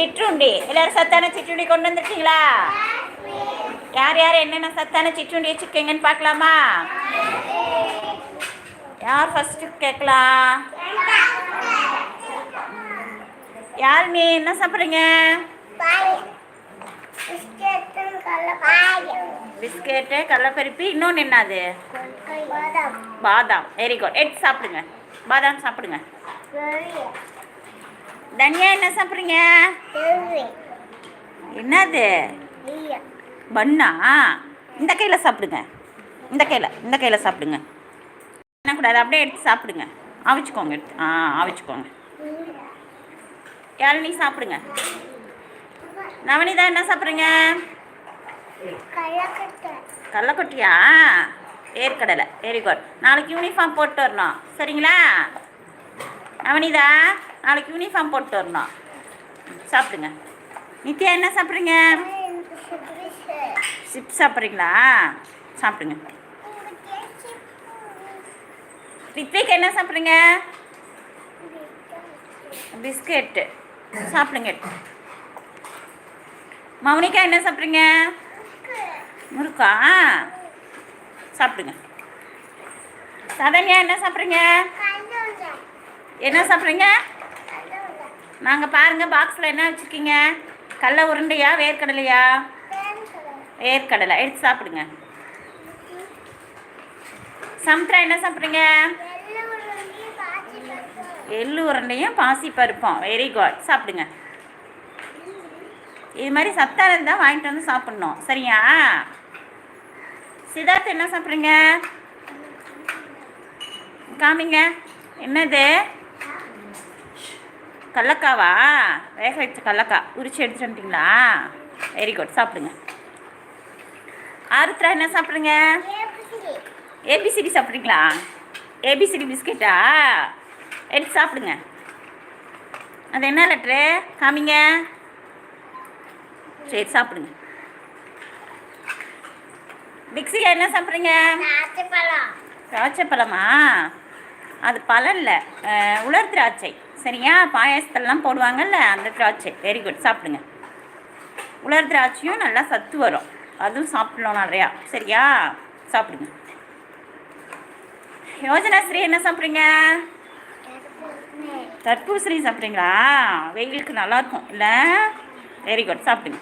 சிற்றுண்டி. எல்லாரும் சத்தான சிற்றுண்டி கொண்டு வந்துருக்கீங்களா? யார் யார் என்னென்ன சத்தான சிற்றுண்டி வச்சுருக்கீங்கன்னு பார்க்கலாமா? யார் ஃபஸ்ட்டு கேட்கலாம் யார் நீ என்ன சாப்பிட்றீங்க? பிஸ்கெட்டு கடலைப்பருப்பி இன்னொன்று என்னது? பாதாம். வெரி குட் எடுத்து சாப்பிடுங்க. பாதாம் சாப்பிடுங்க. தனியா என்ன சாப்பிட்றீங்க? என்னது? பன்னா இந்த கையில் சாப்பிடுங்க. இந்த கையில் இந்த கையில் சாப்பிடுங்க. என்னக்கூடாது அப்படியே எடுத்து சாப்பிடுங்க. அவிச்சுக்கோங்க எடுத்து ஆ அவிச்சுக்கோங்க யாழினி சாப்பிடுங்க? நவனிதா என்ன சாப்பிட்றீங்க? கடலக்கொட்டியா ஏற்கடலை. வெரி குட் நாளைக்கு யூனிஃபார்ம் போட்டு வரணும். சரிங்களா? அவனிதா நாளைக்கு யூனிஃபார்ம் போட்டு வரணும். சாப்பிடுங்க. நித்யா என்ன சாப்பிட்றீங்க? சிப்ஸ் சாப்பிட்றீங்களா? சாப்பிடுங்க. ரித்விக் என்ன சாப்பிட்றீங்க? பிஸ்கெட்டு சாப்பிடுங்க. மௌனிகா என்ன சாப்பிட்றீங்க? முறுக்கா. சாப்பிடுங்க. சதன்யா என்ன சாப்பிட்றீங்க? என்ன சாப்பிட்றீங்க? நாங்கள் பாருங்கள் பாக்ஸில் என்ன வச்சுருக்கீங்க? கடல உருண்டையா வேர்க்கடலையா? வேர்க்கடலை. எடுத்து சாப்பிடுங்க. சமுத்திரா என்ன சாப்பிட்றீங்க? எள்ளு உருண்டையும் பாசி பருப்போம் வெரி குட் சாப்பிடுங்க. இது மாதிரி சத்தானது இருந்தால் வாங்கிட்டு வந்து சாப்பிட்ணும். சரியா? சித்தார்த் என்ன சாப்பிட்றீங்க? காமிங்க. என்னது? கடலக்காவா வேக வச்ச கடலக்காய் உரிச்சு எடுத்துட்டு வந்துட்டீங்களா? வெரி குட் சாப்பிடுங்க. ஆருத்ரா என்ன சாப்பிட்றீங்க ஏபிசிடி சாப்பிட்றீங்களா? ஏபிசிடி பிஸ்கெட்டா? எடுத்து சாப்பிடுங்க. அது என்ன லெட்ரு? காமிங்க. சரி சாப்பிடுங்க. மிக்ஸியா என்ன சாப்பிட்றீங்க? திராட்சை பழமா அது பழம் இல்லை. உலர் திராட்சை. சரியா? பாயாசத்தெல்லாம் போடுவாங்கல்ல அந்த திராட்சை. வெரி குட் சாப்பிடுங்க. உலர் திராட்சையும் நல்லா சத்து வரும். அதுவும் சாப்பிடலாம் நிறையா. சரியா? சாப்பிடுங்க. யோஜனா ஸ்ரீ என்ன சாப்பிட்றீங்க? தர்பூசணி சாப்பிட்றீங்களா? வெயிலுக்கு நல்லாயிருக்கும். இல்லை? வெரி குட் சாப்பிடுங்க.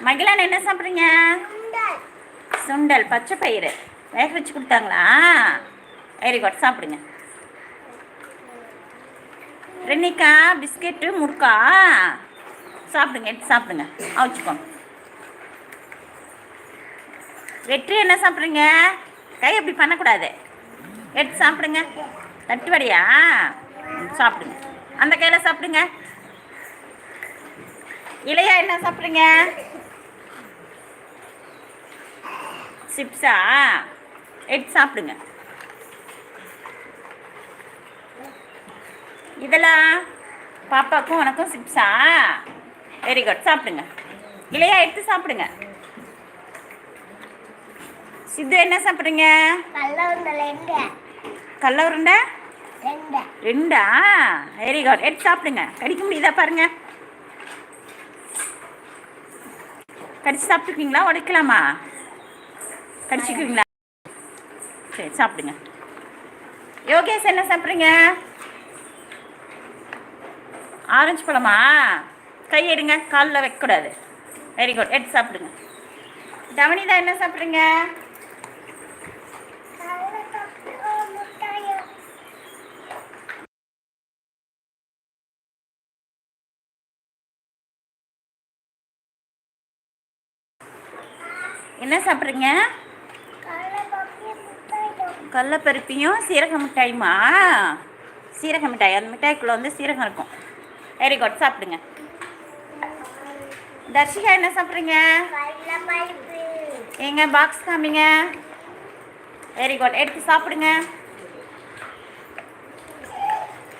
மகிழன் என்ன சாப்பிட்றீங்க? சுண்டல். பச்சை பயிறு வேக வச்சு கொடுத்தாங்களா? வெரி குட் சாப்பிடுங்க. ரெனிக்கா பிஸ்கெட்டு முறுக்கா சாப்பிடுங்க எடுத்து சாப்பிடுங்க. அவிச்சுக்கோங்க வெற்றி என்ன சாப்பிட்றீங்க? கை அப்படி பண்ணக்கூடாது. எடுத்து சாப்பிடுங்க. தட்டுவடையா சாப்பிடுங்க. அந்த கையில் சாப்பிடுங்க. இலையா என்ன சாப்பிட்றீங்க சிப்ஸா? எடுத்து சாப்பிடுங்க. இதெல்லாம் பாப்பாக்கும் உனக்கும் சிப்ஸா? வெரி குட் சாப்பிடுங்க. இலையா எடுத்து சாப்பிடுங்க. சித்து என்ன சாப்பிட்றீங்க? கடல உருண்டை ரெண்டா. வெரி குட் எடுத்து சாப்பிடுங்க. கடிக்க முடியுதா பாருங்க. கடிச்சு சாப்பிட்டுருக்கீங்களா? உடைக்கலாமா? கடிச்சிக்குவீங்களா? சரி சாப்பிடுங்க. யோகேஷ் என்ன சாப்பிட்றீங்க? ஆரஞ்சு பழமா? கை எடுங்க காலில் வைக்கக்கூடாது. வெரி குட் எடுத்து சாப்பிடுங்க. தவனிதா என்ன சாப்பிட்றீங்க? என்ன சாப்பிட்றீங்க? கடலப்பருப்பியும் சீரக மிட்டாயுமா? சீரக மிட்டாய். அந்த மிட்டாய்க்குள்ளே வந்து சீரகம் இருக்கும். வெரி குட் சாப்பிடுங்க. தர்ஷிகா என்ன சாப்பிட்றீங்க? எங்க பாக்ஸ் காமிங்க. வெரி குட் எடுத்து சாப்பிடுங்க.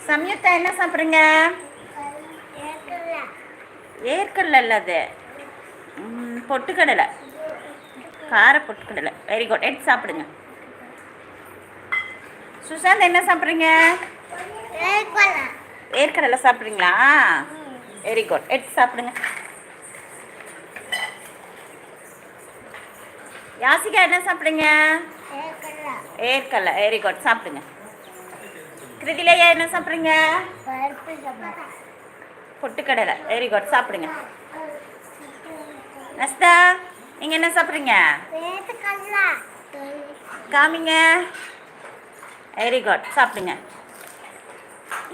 சம்யுக்தா என்ன சாப்பிட்றீங்க? ஏற்கடலை அது. பொட்டுக்கடலை. கார பொட்டுக்கடலை. வெரி குட் எடுத்து சாப்பிடுங்க. சுஷாந்த் என்ன சாப்பிட்றீங்க? ஏற்கடலை சாப்பிட்றீங்களா? வெரி குட் எடுத்து சாப்பிடுங்க. யாசிகா என்ன சாப்பிடுங்க ஏற்கடலை வெரி குட் சாப்பிடுங்க. கிருதிலேயா என்ன சாப்பிட்றீங்க? பொட்டுக்கடலை. வெரி குட் சாப்பிடுங்க. நஸ்தா நீங்கள் என்ன சாப்பிட்றீங்க? காமிங்க. வெரி குட் சாப்பிடுங்க.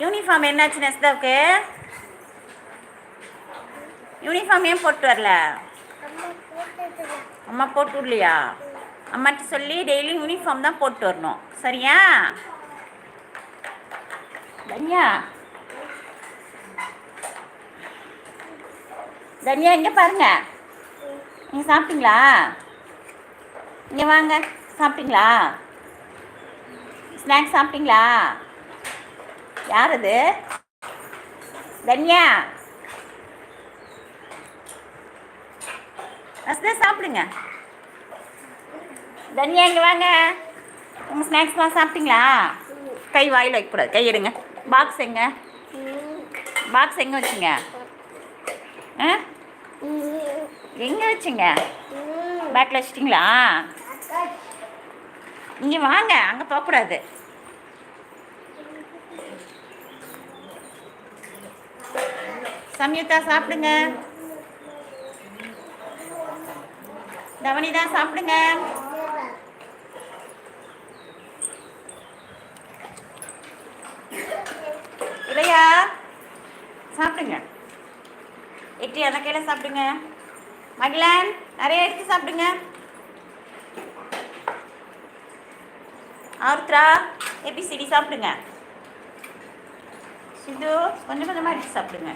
யூனிஃபார்ம் என்னாச்சு நெஸ்தாவுக்கு? யூனிஃபார்ம் ஏன் போட்டு வரல? அம்மா போட்டு விடலையா அம்மாட்ட சொல்லி டெய்லி யூனிஃபார்ம் தான் போட்டு வரணும். சரியா? தன்யா? தன்யா இங்கே பாருங்க. நீங்கள் சாப்பிட்டீங்களா? இங்கே வாங்க. சாப்பிட்டீங்களா? ஸ்நாக்ஸ் சாப்பிட்டீங்களா? யார் அது தன்யா அஸ்தா சாப்பிடுங்க. தன்யா இங்கே வாங்க. உங்கள் ஸ்நாக்ஸ்லாம் சாப்பிட்டீங்களா? கை வாயில் வைக்கக்கூடாது. கை எடுங்க. பாக்ஸ் எங்க? பாக்ஸ் எங்கே வச்சுங்க? ஆ? எங்கே வச்சுங்க? பேக்கில் வச்சிட்டிங்களா? இங்கே வாங்க. அங்கே போகக்கூடாது. சம்யுக்தா சாப்பிடுங்க. தவனிதா சாப்பிடுங்க. இல்லையா சாப்பிடுங்க. எட்டி அந்த கையில் சாப்பிடுங்க. மகிழன் நிறைய எடுத்து சாப்பிடுங்க. ஆருத்ரா ஏபிசிடி சாப்பிடுங்க. சிந்து கொஞ்சம் கொஞ்சமாக எடுத்து சாப்பிடுங்க.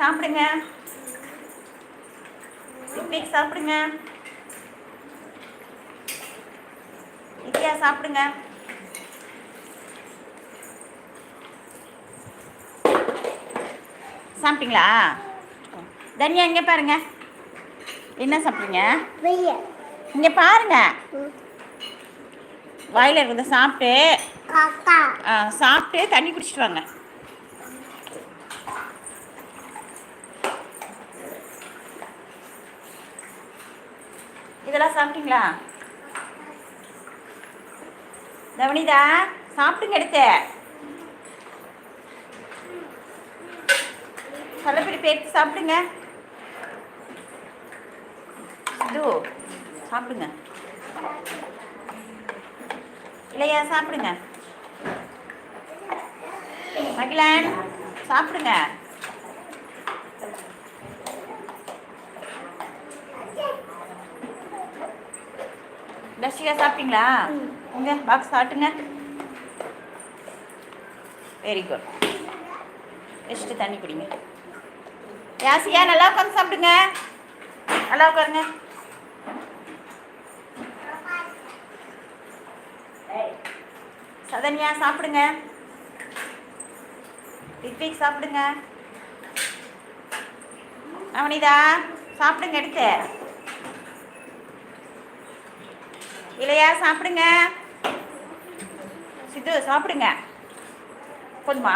சாப்பிடுங்க. ரித்விக் சாப்பிடுங்க. நித்யா சாப்பிடுங்க. சாப்பிட்டீங்களா? தன்யா இங்கே பாருங்க. என்ன சாப்பிட்றீங்க? இங்கே பாருங்க. வாயில் இருக்கிறத சாப்பிட்டு ஆ, சாப்பிட்டு தண்ணி குடிச்சிட்டு வாங்க. இதெல்லாம் சாப்பிட்டீங்களா? தவனிதா சாப்பிடுங்க எடுத்த. கள்ளப்பிடி எடுத்து சாப்பிடுங்க. இது சாப்பிடுங்க. இல்லையா சாப்பிடுங்க. மகிழன் சாப்பிடுங்க. தர்ஷிகா சாப்பிட்டீங்களா? உங்க பாக்ஸ் சாப்பிட்டுங்க. வெரி குட் வச்சுட்டு தண்ணி குடிங்க. யாசியா நல்லா உட்காந்து சாப்பிடுங்க. நல்லா உட்காருங்க. சதன்யா சாப்பிடுங்க. ரித்விக் சாப்பிடுங்க. அவனிதா சாப்பிடுங்க எடுத்து. இல்லையா? சாப்பிடுங்க. சித்து சாப்பிடுங்க. போதுமா?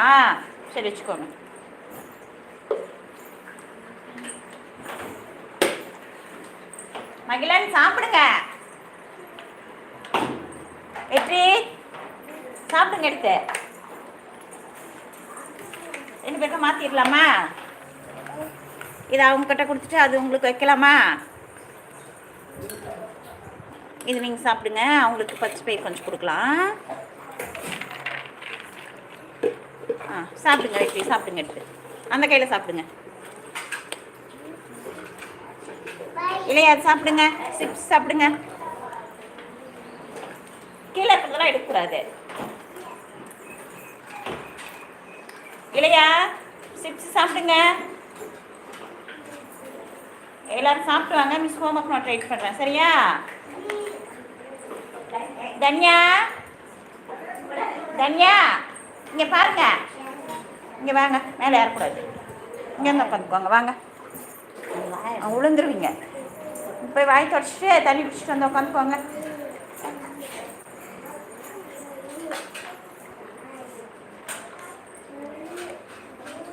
சரி வச்சுக்கோங்க. மகிழன் சாப்பிடுங்க. வெற்றி. சாப்பிடுங்க எடுத்து. ரெண்டு பேருக்கும் மாற்றிடலாமா இதை அவங்க கிட்ட கொடுத்துட்டு அது உங்களுக்கு வைக்கலாமா? இது நீங்கள் சாப்பிடுங்க. அவங்களுக்கு பச்சை பயிர் கொஞ்சம் கொடுக்கலாம். ஆ சாப்பிடுங்க வெற்றி சாப்பிடுங்க எடுத்து. அந்த கையில் சாப்பிடுங்க. இல்லையா சாப்பிடுங்க. சிப்ஸ் சாப்பிடுங்க. கீழே இருக்கிறதெல்லாம் எடுக்கக்கூடாது. இல்லையா சிப்ஸ் சாப்பிடுங்க. எல்லாரும் சாப்பிட்டு வாங்க. மிஸ் ஹோம் ஒர்க் நான் ட்ரை பண்ணுறேன் சரியா? தன்யா? தன்யா இங்கே பாருங்க. இங்கே வாங்க மேலே ஏறக்கூடாது. இங்கே வந்து உட்காந்துக்கோங்க வாங்க. விழுந்துருவீங்க போய் வாய் தொடச்சிட்டு தண்ணி குடிச்சிட்டு வந்து உட்காந்துக்கோங்க